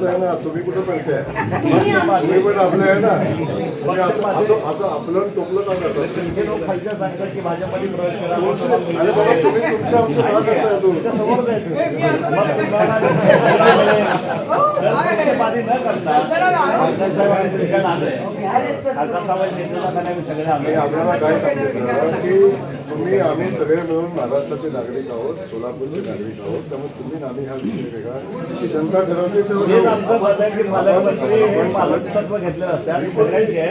आपलंच आहे ना तुम्ही कुठं पळताय तुम्ही पण आपलं आहे ना. म्हणजे असं असं असं आपलं टोपलं का अरे बाबा तुम्ही तुमच्या का करताय आपल्याला काय सांगितलं की तुम्ही आम्ही सगळे मिळून महाराष्ट्राचे नागरिक आहोत सोलापूरचे नागरिक आहोत त्यामुळे तुम्ही आम्ही हा विषय वेगळा की जनता ठरवते हेच तेव्हा आमचं मत आहे की पालकमंत्री हे.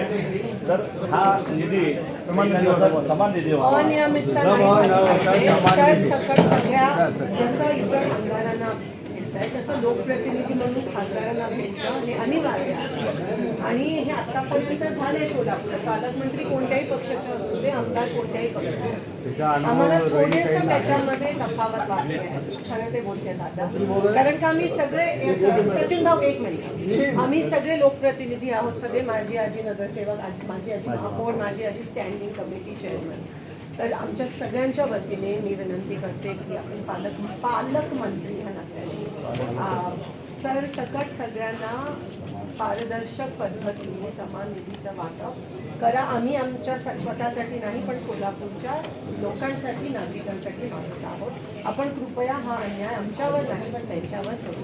तर हा निधी समान समान निधी. अनियमितता जसं इतर आमदारांना भेटतंय तसं लोकप्रतिनिधी म्हणून खासदारांना भेटणं हे अनिवार्य आहे. आणि हे आतापर्यंत झाले सोलापूर. पालकमंत्री कोणत्याही पक्षाचे असू दे आमदार कोणत्याही पक्षाचे आम्हाला थोडेसं त्याच्यामध्ये तफावत वाटते खरं ते बोलते आता कारण का आम्ही सगळे सचिन भाऊ एक मिनिट. आम्ही सगळे लोकप्रतिनिधी आहोत. सगळे माझी आजी नगरसेवक माझी आजी महापौर माझी आजी स्टँडिंग कमिटी चेअरमन तर आमच्या सगळ्यांच्या वतीने मी विनंती करते की आपण पालक पालकमंत्री ह्या नात्याने आ, सर सकट सगळ्यांना पारदर्शक पद्धतीने समान निधीचं वाटप. करा आम्ही आमच्या स्वतःसाठी नाही पण सोलापूरच्या लोकांसाठी नागरिकांसाठी मागत आहोत. आपण कृपया हा अन्याय आमच्यावर नाही पण त्यांच्यावर करू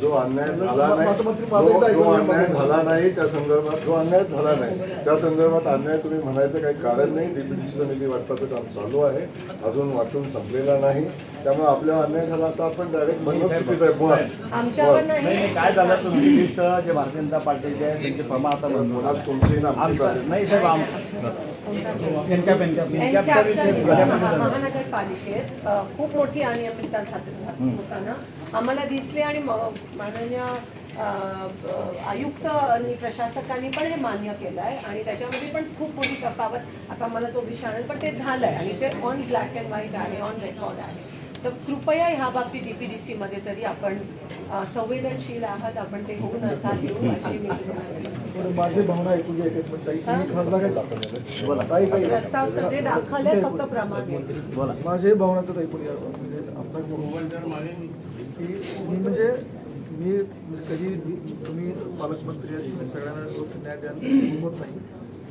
जो अन्याय झाला नाही जो अन्याय झाला नाही त्या संदर्भात जो अन्याय झाला नाही त्या संदर्भात अन्याय तुम्ही म्हणायचं काही कारण नाही. डीपीडीसीचा निधी वाटपाचं काम चालू आहे. अजून वाटून संपलेला नाही. त्यामुळे आपल्याला अन्याय झाला असं आपण डायरेक्ट म्हणणं चुकीचं आहे. मुळात आमच्यावर. नाही. काय झालं? तुमची लिस्ट जे भारतीय जनता पार्टीचे आहे त्यांचे प्रमाण आता आमची. नाही साहेब आम- त्यांच्या महानगरपालिकेत खूप मोठी अनियमितता होताना आम्हाला दिसले आणि माननीय आयुक्त आणि प्रशासकांनी पण हे मान्य केलं आहे आणि त्याच्यामध्ये पण खूप मोठी तफावत. आता मला तो विषय आणेल पण ते झालं आहे आणि ते ऑन ब्लॅक अँड व्हाईट आहे ऑन रेकॉर्ड आहे. तर कृपया ह्या बाबतीत डीपीडीसी मध्ये तरी आपण संवेदनशील आहात आपण ते होऊ नका अशी मी माझी भावना ऐकून घ्या एकच मिनिट प्रस्ताव सगळे दाखल आहे फक्त प्रमाण. आहे. बोला. माझे भावना तर ऐकून घ्या. म्हणजे मी म्हणजे मी कधी तुम्ही पालकमंत्री सगळ्यांना व्यवस्थित न्याय द्याल होत नाही.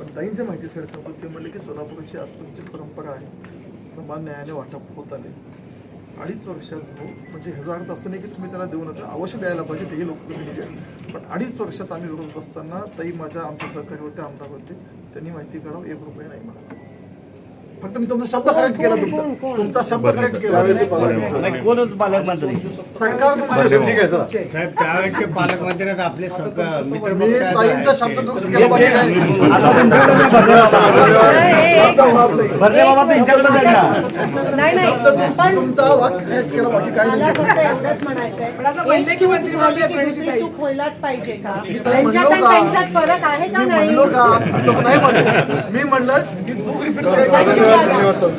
पण ताईंच्या माहितीसाठी सांगतो ते म्हणले की सोलापूरची आजपर्यंतची परंपरा आहे. समान न्यायाने वाटप होत आले. अडीच वर्षात तो म्हणजे ह्याचा अर्थ असं नाही की तुम्ही त्याला देऊ नका. अवश्य द्यायला पाहिजे तेही लोकप्रतिनिधी पण अडीच वर्षात आम्ही विरोध असताना ताई माझ्या आमच्या सहकारी होते आमदार होते. त्यांनी माहिती काढावं एक रुपये नाही म्हणा. फक्त मी तुमचा शब्द करेक्ट केला कोण- तुमचा. कोण? तुमचा शब्द करेक्ट केला. नाही कोणच पालकमंत्री? सरकार तुमचं- ठीक आहे चला. साहेब त्यावेळेचे पालकमंत्री आपले सग- मित्र मी ताईंचा शब्द दुरुस्त केला. पाहिजे हे- नाही. आता तुमच्याकडे नाही भरले बाबा. शब्द माफ नाही. भरले बाबा त्यांच्याकडे जाईल ना नाही शब्द नाही दुरुस्त पण तुमचा करेक्ट केला बाकी काही मला नाही. फक्त एवढंच म्हणायचंय. एक चूक झाली की दुसरी चूक व्हायलाच पाहिजे का? त्यांच्यात आणि त्यांच्यात फरक आहे का मी नाही? म्हणलो का? तसं नाही म्हणलं मी म्हणलं की चूक रिपीट करायची ধন্যবাদ ধন্যবাদ